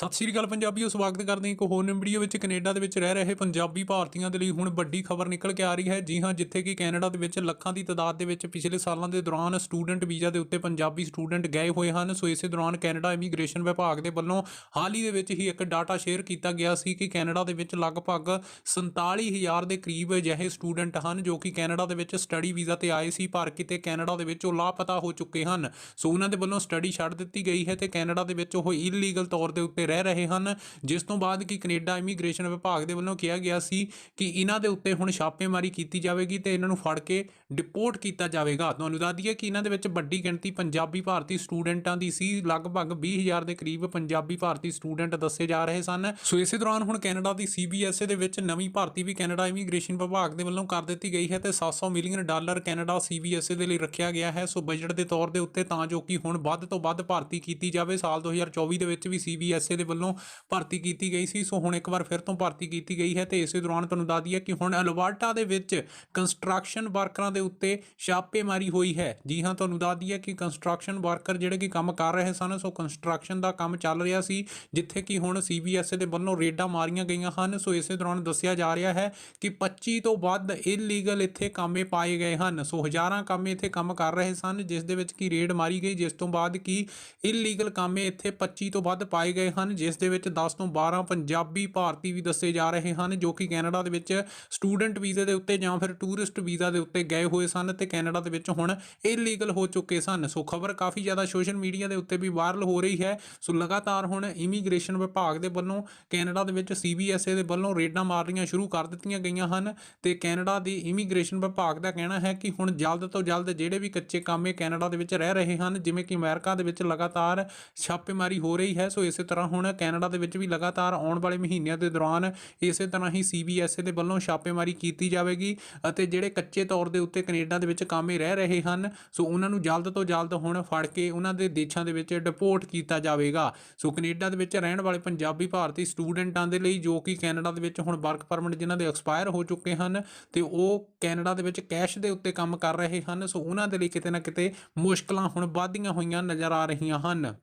ਸਤਿ ਸ਼੍ਰੀ ਅਕਾਲ ਪੰਜਾਬੀਓ, ਸਵਾਗਤ ਕਰਦੇ ਹਾਂ ਇੱਕ ਹੋਰ ਵੀਡੀਓ ਵਿੱਚ। ਕੈਨੇਡਾ ਦੇ ਵਿੱਚ ਰਹਿ ਰਹੇ ਪੰਜਾਬੀ ਭਾਰਤੀਆਂ ਦੇ ਲਈ ਹੁਣ ਵੱਡੀ ਖਬਰ ਨਿਕਲ ਕੇ ਆ ਰਹੀ ਹੈ। ਜੀ ਹਾਂ, ਜਿੱਥੇ ਕਿ ਕੈਨੇਡਾ ਦੇ ਵਿੱਚ ਲੱਖਾਂ ਦੀ ਤਾਦਾਦ ਦੇ ਵਿੱਚ ਪਿਛਲੇ ਸਾਲਾਂ ਦੇ ਦੌਰਾਨ ਸਟੂਡੈਂਟ ਵੀਜ਼ਾ ਦੇ ਉੱਤੇ ਪੰਜਾਬੀ ਸਟੂਡੈਂਟ ਗਏ ਹੋਏ ਹਨ। ਸੋ ਇਸੇ ਦੌਰਾਨ ਕੈਨੇਡਾ ਇਮੀਗ੍ਰੇਸ਼ਨ ਵਿਭਾਗ ਦੇ ਵੱਲੋਂ ਹਾਲ ਹੀ ਦੇ ਵਿੱਚ ਹੀ ਇੱਕ ਡਾਟਾ ਸ਼ੇਅਰ ਕੀਤਾ ਗਿਆ ਸੀ ਕਿ ਕੈਨੇਡਾ ਦੇ ਵਿੱਚ ਲਗਭਗ 47000 ਦੇ ਕਰੀਬ ਅਜਿਹੇ ਸਟੂਡੈਂਟ ਹਨ ਜੋ ਕਿ ਕੈਨੇਡਾ ਦੇ ਵਿੱਚ ਸਟੱਡੀ ਵੀਜ਼ਾ ਤੇ ਆਏ ਸੀ, ਪਰ ਕਿਤੇ ਕੈਨੇਡਾ ਦੇ ਵਿੱਚ ਉਹ ਲਾਪਤਾ ਹੋ ਚੁੱਕੇ ਹਨ। ਸੋ ਉਹਨਾਂ ਦੇ ਵੱਲੋਂ ਸਟੱਡੀ ਛੱਡ ਦਿੱਤੀ ਗਈ ਹੈ ਤੇ ਕੈਨੇਡਾ ਦੇ ਵਿੱਚ ਉਹ ਇਲੀਗਲ ਤੌਰ ਦੇ ਉੱਤੇ ਰਹਿ ਰਹੇ ਹਨ। ਜਿਸ ਤੋਂ ਬਾਅਦ ਕਿ ਕੈਨੇਡਾ ਇਮੀਗ੍ਰੇਸ਼ਨ ਵਿਭਾਗ ਦੇ ਵੱਲੋਂ ਕਿਹਾ ਗਿਆ ਸੀ ਕਿ ਇਹਨਾਂ ਦੇ ਉੱਤੇ ਹੁਣ ਛਾਪੇਮਾਰੀ ਕੀਤੀ ਜਾਵੇਗੀ ਤੇ ਇਹਨਾਂ ਨੂੰ ਫੜ ਕੇ ਡਿਪੋਰਟ ਕੀਤਾ ਜਾਵੇਗਾ। ਤੁਹਾਨੂੰ ਦੱਸ ਦਈਏ ਕਿ ਇਹਨਾਂ ਦੇ ਵਿੱਚ ਵੱਡੀ ਗਿਣਤੀ ਪੰਜਾਬੀ ਭਾਰਤੀ ਸਟੂਡੈਂਟਾਂ ਦੀ ਸੀ। ਲਗਭਗ 20000 ਦੇ ਕਰੀਬ ਪੰਜਾਬੀ ਭਾਰਤੀ ਸਟੂਡੈਂਟ ਦੱਸੇ ਜਾ ਰਹੇ ਸਨ। ਸੋ ਇਸੇ ਦੌਰਾਨ ਹੁਣ ਕੈਨੇਡਾ ਦੀ ਸੀਬੀਐਸਏ ਦੇ ਵਿੱਚ ਨਵੀਂ ਭਰਤੀ ਵੀ ਕੈਨੇਡਾ ਇਮੀਗ੍ਰੇਸ਼ਨ ਵਿਭਾਗ ਦੇ ਵੱਲੋਂ ਕਰ ਦਿੱਤੀ ਗਈ ਹੈ ਤੇ 700 ਮਿਲੀਅਨ ਡਾਲਰ ਕੈਨੇਡਾ ਸੀਬੀਐਸਏ ਦੇ ਲਈ ਰੱਖਿਆ ਗਿਆ ਹੈ। ਸੋ ਬਜਟ ਦੇ ਤੌਰ ਦੇ ਉੱਤੇ ਤਾਂ ਜੋ ਕਿ ਹੁਣ ਵੱਧ ਤੋਂ ਵੱਧ ਭਰਤੀ ਕੀਤੀ ਜਾਵੇ, ਸਾਲ 2024 ਦੇ ਵਿੱਚ ਵੀ ਸੀਬੀਐਸਏ ਦੇ ਵੱਲੋਂ ਭਰਤੀ ਕੀਤੀ ਗਈ ਸੀ। ਸੋ ਹੁਣ ਇੱਕ ਵਾਰ ਫਿਰ ਤੋਂ ਭਰਤੀ ਕੀਤੀ ਗਈ ਹੈ ਤੇ ਇਸੇ ਦੌਰਾਨ ਤੁਹਾਨੂੰ ਦੱਸ ਦਈਏ ਕਿ ਹੁਣ ਅਲਬਰਟਾ ਦੇ ਵਿੱਚ ਕੰਸਟਰਕਸ਼ਨ ਵਰਕਰਾਂ ਦੇ ਉੱਤੇ ਛਾਪੇਮਾਰੀ ਹੋਈ ਹੈ। ਜੀ ਹਾਂ, ਤੁਹਾਨੂੰ ਦੱਸ ਦਈਏ ਕਿ ਕੰਸਟਰਕਸ਼ਨ ਵਰਕਰ ਜਿਹੜੇ ਕਿ ਕੰਮ ਕਰ ਰਹੇ ਸਨ, ਸੋ ਕੰਸਟਰਕਸ਼ਨ ਦਾ ਕੰਮ ਚੱਲ ਰਿਹਾ ਸੀ, ਜਿੱਥੇ ਕਿ ਹੁਣ ਸੀਬੀਐਸਏ ਦੇ ਵੱਲੋਂ ਰੇਡਾਂ ਮਾਰੀਆਂ ਗਈਆਂ ਹਨ। ਸੋ ਇਸੇ ਦੌਰਾਨ ਦੱਸਿਆ ਜਾ ਰਿਹਾ ਹੈ ਕਿ 25 ਤੋਂ ਵੱਧ ਇਲੀਗਲ ਇੱਥੇ ਕਾਮੇ ਪਾਏ ਗਏ ਹਨ। ਸੋ ਹਜ਼ਾਰਾਂ ਕਾਮੇ ਇੱਥੇ ਕੰਮ ਕਰ ਰਹੇ ਸਨ, ਜਿਸ ਦੇ ਵਿੱਚ ਕੀ ਰੇਡ ਮਾਰੀ ਗਈ, ਜਿਸ ਤੋਂ ਬਾਅਦ ਕੀ ਇਲੀਗਲ ਕਾਮੇ ਇੱਥੇ 25 ਤੋਂ ਵੱਧ ਪਾਏ ਗਏ ਹਨ। ਹਨ, ਜਿਸ ਦੇ ਵਿੱਚ 10 ਤੋਂ 12 ਪੰਜਾਬੀ ਭਾਰਤੀ ਵੀ ਦੱਸੇ ਜਾ ਰਹੇ ਹਨ, ਜੋ ਕਿ ਕੈਨੇਡਾ ਦੇ ਵਿੱਚ ਸਟੂਡੈਂਟ ਵੀਜ਼ੇ ਦੇ ਉੱਤੇ ਜਾਂ ਫਿਰ ਟੂਰਿਸਟ ਵੀਜ਼ਾ ਦੇ ਉੱਤੇ ਗਏ ਹੋਏ ਸਨ ਤੇ ਕੈਨੇਡਾ ਦੇ ਵਿੱਚ ਹੁਣ ਇਲੀਗਲ ਹੋ ਚੁੱਕੇ ਸਨ। ਸੋ ਖਬਰ ਕਾਫੀ ਜ਼ਿਆਦਾ ਸੋਸ਼ਲ ਮੀਡੀਆ ਦੇ ਉੱਤੇ ਵੀ ਵਾਇਰਲ ਹੋ ਰਹੀ ਹੈ। ਸੋ ਲਗਾਤਾਰ ਹੁਣ ਇਮੀਗ੍ਰੇਸ਼ਨ ਵਿਭਾਗ ਦੇ ਵੱਲੋਂ ਕੈਨੇਡਾ ਦੇ ਵਿੱਚ ਸੀਬੀਐਸਏ ਦੇ ਵੱਲੋਂ ਰੇਡਾਂ ਮਾਰਨੀਆਂ ਸ਼ੁਰੂ ਕਰ ਦਿੱਤੀਆਂ ਗਈਆਂ ਹਨ ਤੇ ਕੈਨੇਡਾ ਦੀ ਇਮੀਗ੍ਰੇਸ਼ਨ ਵਿਭਾਗ ਦਾ ਕਹਿਣਾ ਹੈ ਕਿ ਹੁਣ ਜਲਦ ਤੋਂ ਜਲਦ ਜਿਹੜੇ ਵੀ ਕੱਚੇ ਕਾਮੇ ਕੈਨੇਡਾ ਦੇ ਵਿੱਚ ਰਹਿ ਰਹੇ ਹਨ, ਜਿਵੇਂ ਕਿ ਅਮਰੀਕਾ ਦੇ ਵਿੱਚ ਲਗਾਤਾਰ ਛਾਪੇਮਾਰੀ ਹੋ ਰਹੀ ਹੈ, ਸੋ ਇਸੇ ਤਰ੍ਹਾਂ ਹੁਣ ਕੈਨੇਡਾ ਦੇ ਵਿੱਚ ਵੀ ਲਗਾਤਾਰ ਆਉਣ ਵਾਲੇ ਮਹੀਨਿਆਂ ਦੇ ਦੌਰਾਨ ਇਸੇ ਤਰ੍ਹਾਂ ਹੀ ਸੀਬੀਐਸਏ ਦੇ ਵੱਲੋਂ ਛਾਪੇਮਾਰੀ ਕੀਤੀ ਜਾਵੇਗੀ ਅਤੇ ਜਿਹੜੇ ਕੱਚੇ ਤੌਰ ਦੇ ਉੱਤੇ ਕੈਨੇਡਾ ਦੇ ਵਿੱਚ ਕਾਮੇ ਰਹਿ ਰਹੇ ਹਨ, ਸੋ ਉਹਨਾਂ ਨੂੰ ਜਲਦ ਤੋਂ ਜਲਦ ਹੁਣ ਫੜ ਕੇ ਉਹਨਾਂ ਦੇ ਦੇਸ਼ਾਂ ਦੇ ਵਿੱਚ ਡਿਪੋਰਟ ਕੀਤਾ ਜਾਵੇਗਾ। ਸੋ ਕੈਨੇਡਾ ਦੇ ਵਿੱਚ ਰਹਿਣ ਵਾਲੇ ਪੰਜਾਬੀ ਭਾਰਤੀ ਸਟੂਡੈਂਟਾਂ ਦੇ ਲਈ ਜੋ ਕਿ ਕੈਨੇਡਾ ਦੇ ਵਿੱਚ ਹੁਣ ਵਰਕ ਪਰਮਿਟ ਜਿਨ੍ਹਾਂ ਦੇ ਐਕਸਪਾਇਰ ਹੋ ਚੁੱਕੇ ਹਨ ਤੇ ਉਹ ਕੈਨੇਡਾ ਦੇ ਵਿੱਚ ਕੈਸ਼ ਦੇ ਉੱਤੇ ਕੰਮ ਕਰ ਰਹੇ ਹਨ, ਸੋ ਉਹਨਾਂ ਦੇ ਲਈ ਕਿਤੇ ਨਾ ਕਿਤੇ ਮੁਸ਼ਕਲਾਂ ਹੁਣ ਵਧਦੀਆਂ ਹੋਈਆਂ ਨਜ਼ਰ ਆ ਰਹੀਆਂ ਹਨ।